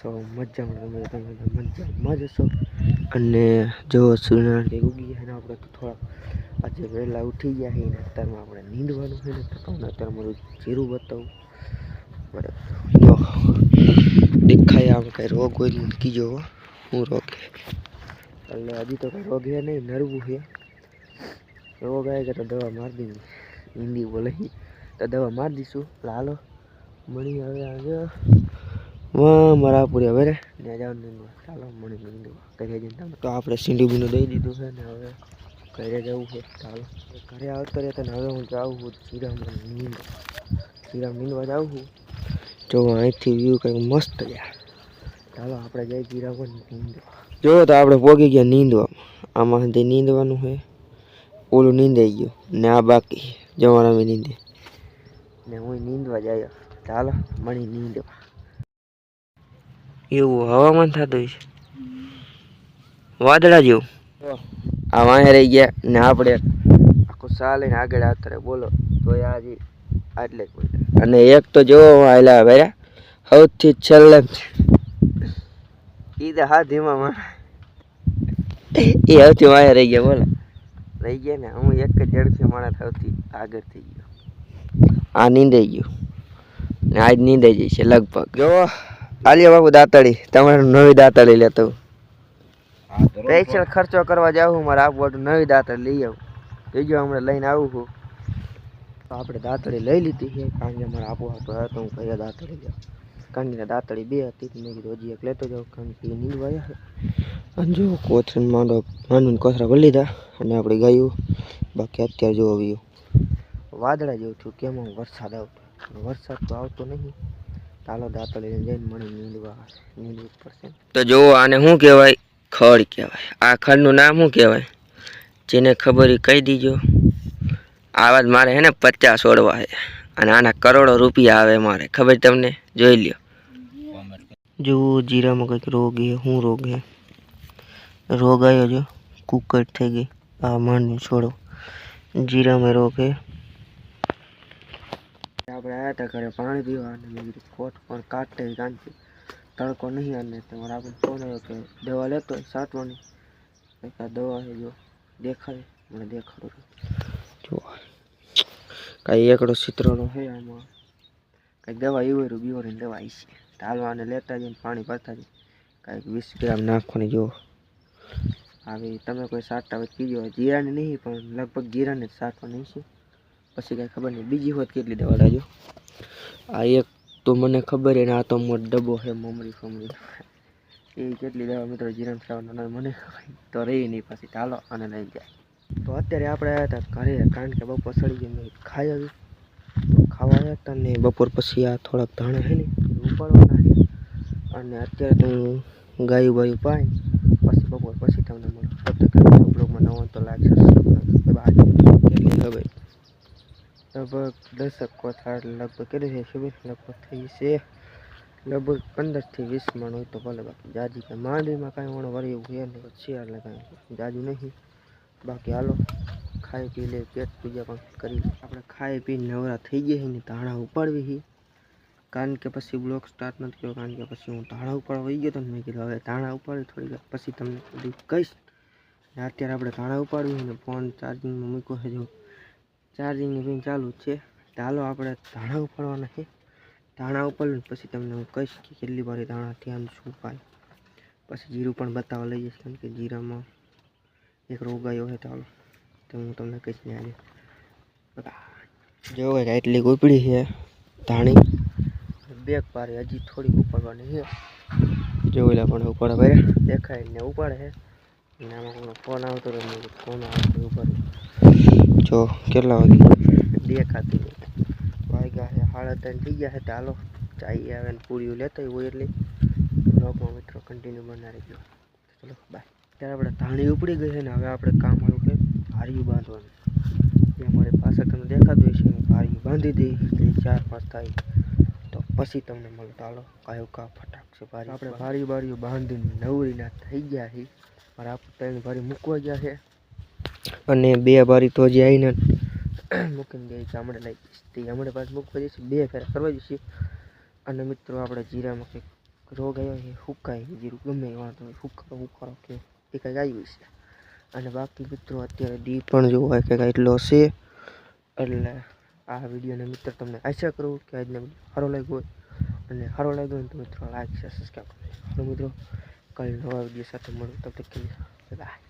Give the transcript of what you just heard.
છો મજામાં તમે તમે મજામાં જ છો અને જો સૂર્યનારાયણ ઉગી ગયા ને આપણે થોડા આજે વહેલા ઉઠી ગયા છે ને, અત્યારમાં આપણે નીંદવાનું છે ને, તો તમને અત્યારે મારું જીરું બતાવું. બરાબર. દેખાય આમ કાંઈ રોગ હોય મૂકી કીજો હું. રોગ એટલે હજી તો કંઈ રોગ હે નહીં, નરવું છે રોગ આવે કે તો દવા મારી દીધી. હિન્દી બોલે તો દવા મારી દઈશું લાલો. મળી આવ્યા આજે વાહ, મારા પૂરી હવે રે. ત્યાં જવાનું નીંદવા ચાલો મણી નીંદવા ઘરે જઈને તો આપણે સીંડી બીનું દઈ દીધું છે ને હવે ઘરે જવું છે. ચાલો. ઘરે આવતા રહેતો ને હવે હું જાઉં છું શ્રીરામ નીંદવા શ્રીરામ નીંદવા જાઉં છું. જો, અહીંથી વ્યૂ કંઈક મસ્ત ગયા ચાલો, આપણે જઈ શ્રીરામ નીંદવા. જો, તો આપણે પોગી ગયા નીંદવામાં. આમાં સુધી નીંદવાનું છે. ઓલું નીંદાઈ ગયું. ને આ બાકી. જવાના બી નીંદે. ને હું નીંદવા જાય. ચાલો, મણી નીંદવા. એવું હવામાન થતું છે. વાદળા જેવું. આ વાંહે રહી ગયા ને આપણે આખું લઈને આગળ આવતા બોલો. તો આજે આટલે જ અને એક તો જોવો આવેલા ભાઈ સૌથી છેલ્લે ઈ તો હા ધીમા માણ એ સૌથી વાંહે રહી ગયા બોલો. રહી ગયા ને હું એક જ ઝડપી માણસ સૌથી આગળ થઈ ગયો. આ નીંદાઈ ગયું. ને આજ નીંદાઈ જશે લગભગ. જો આલિયા બાપુ દાંતળી. તમારે નવી દાંતળી લેતો સ્પેશિયલ ખર્ચો કરવા જાવ હું મારે આપવાનું નવી દાંતળી લઈ આવું. જોજો હમણાં લઈને આવું છું. તો આપણે દાંતળી લઈ લીધી છે. કારણ કે મારા આપવું હતું હતો હું કયા દાંતળી જાઉં કારણ કે દાંતળી બે હતી મેં કીધું હજી એક લેતો જાઉં કારણ કે નીંદવા આવ્યા અને જો કોથળી માંડો માંડવીને કોથરા ભરી લીધા અને આપણે ગાયું. બાકી અત્યારે જોવો આવ્યું. વાદળા જેવું થયું કેમ વરસાદ આવતો? વરસાદ તો આવતો નહીં. ચાલો દાતળી જઈને મળી નીંદવા નીંદવું પડશે તો જો આને શું કહેવાય? ખડ કહેવાય. આ ખડનું નામ શું કહેવાય? જેને ખબર એ કહી દીજો. આવા જ મારે હે ને પચાસ ઓળવા છે અને આના કરોડો રૂપિયા આવે મારે. ખબર તમને? જોઈ લ્યો. જો જીરામાં કંઈક રોગ છે. શું રોગ છે? રોગ આવ્યો જો. કુકટ થઈ ગઈ. આ માંડવી છોડો. જીરામાં રોગ છે. આપણે આવ્યા હતા ઘરે પાણી પીવા અને મેં કીધું કોટ પણ કાઢતે કાંતિ તડકો નહીં અને તમારે આપણે ફોન આવ્યો કે દવા લેતો હોય સાટવાની એક આ દવા છે જો દેખાય મને દેખાડો જો કાંઈ એકડો ચિત્રનો છે આમાં. કાંઈક દવા એવું બીવરની દવા આવી છે હાલો આને લેતા જઈને પાણી ભરતા જઈએ. કાંઈક વીસ ગ્રામ નાખવાની જો. આવી તમે કોઈ સાટતા હોય તો કીજો જીરાની નહીં પણ લગભગ જીરાને જ સાટવાની છે પછી કાંઈ ખબર નહીં. બીજી હોત કેટલી દવા લાજો. આ એક તો મને ખબર એને ને આ તો મોટ ડબ્બો છે મમરી ફમરી. એ કેટલી દવા મિત્રો જીરામ સાવવાનો મને તો રહી નહીં પછી. ચાલો અને લઈ જાય તો અત્યારે આપણે આવ્યા હતા ઘરે કારણ કે બપોર સડી ગઈ ખાઈ આવ્યું. તો ખાવા આવ્યા હતા ને બપોર પછી આ થોડાક ધાણા છે ને ઉપાડવાના છે. અને અત્યારે તો હું ગાયું બાયું પાઈ પછી બપોર પછી તમને મળું. બ્લોગમાં નવો તો લાગશે બાય લગભગ દસક કોથા લગભગ કેટલી છે ખબર લગભગ થઈ છે લગભગ પંદરથી વીસ મણ હોય તો ભલે બાકી જાજી કે માંડવીમાં કાંઈ વણ વળી એવું છે નહીં છે એટલે કાંઈ જાજુ નહીં બાકી હાલો ખાઈ પી લે પેટ પૂજા પણ કરી આપણે ખાઈ પી નવરા થઈ ગયા ને ધાણા ઉપાડવી છે કારણ કે પછી બ્લોગ સ્ટાર્ટ નથી કર્યો કારણ કે પછી હું ધાણા ઉપાડવા વહી ગયો તો ને મેં કીધું હવે ધાણા ઉપાડી થોડી વાર, પછી તમને બધું કહીશ। ને અત્યારે આપણે ધાણા ઉપાડવી ને, ફોન ચાર્જિંગમાં મૂક્યો છે જો ચાર્જિંગની પિન ચાલુ છે. ચાલો આપણે ધાણા ઉપાડવાના છે ધાણા ઉપાડીને પછી તમને હું કહીશ કે કેટલી વાર ધાણા ત્યાં શું પાય પછી જીરું પણ બતાવવા લઈ જઈશ કારણ કે જીરામાં એક રોગ આવ્યો છે ચાલો. તો હું તમને કહીશ ને આજે. જો એટલી ઉપડી છે ધાણી. બેગ પારે હજી થોડીક ઉપાડવાની છે. જોઈ લે પણ ઉપાડે ભાઈ દેખાય ને ઉપાડે છે. ફોન આવતો રહ્યો ફોન આવતો જો કેટલા વાગે? દેખાતું વાગ્યા છે સાડા ત્રણ થઈ ગયા છે ચાલો ચાઈ આવે ને પૂરીઓ લેતા હોય એટલે બ્લોગમાં મિત્રો કન્ટિન્યુ બનાવી ગયો ચલો બાય ત્યારે આપણે ધાણી ઉપડી ગઈ છે ને હવે આપણે કામ આવ્યું છે ભારીયું બાંધવાનું. એ અમારી પાછળ તમને દેખાતું હોય છે હું બાંધી દઈ ચાર પાંચ થાય. તો પછી તમને મળું ચાલો કયો કા ફટાક છે ભારી આપણે ભારી. બારીઓ બાંધીને નવરીના થઈ ગયા છે. મારા પોતાની ત્રણ ભારી મૂકવા ગયા છે. અને બે બારી તો જે આવીને મૂકીને ગઈ છે હમણાં લઈ જઈશ તે હમણાં પાછું મૂકવા જઈશું બે ફેરા કરવા જઈશું અને મિત્રો આપણે જીરામાં કંઈક રોગ આવ્યો છે હુકાય જીરું ગમે વાંધો હુકારો હુકારો કે એ કંઈક આવ્યું છે. અને બાકી મિત્રો અત્યારે દી પણ જોવા હોય કે એટલો છે. એટલે આ વિડીયોને મિત્ર તમને આશા કરું કે આજનો વીડિયો સારો લાગ્યો હોય અને સારો લાગ્યો હોય તો મિત્રો લાઈક છે સબસ્ક્રાઈબ કરો મિત્રો, કાલે નવા વીડિયો સાથે મળું. તબ તક કે બાય.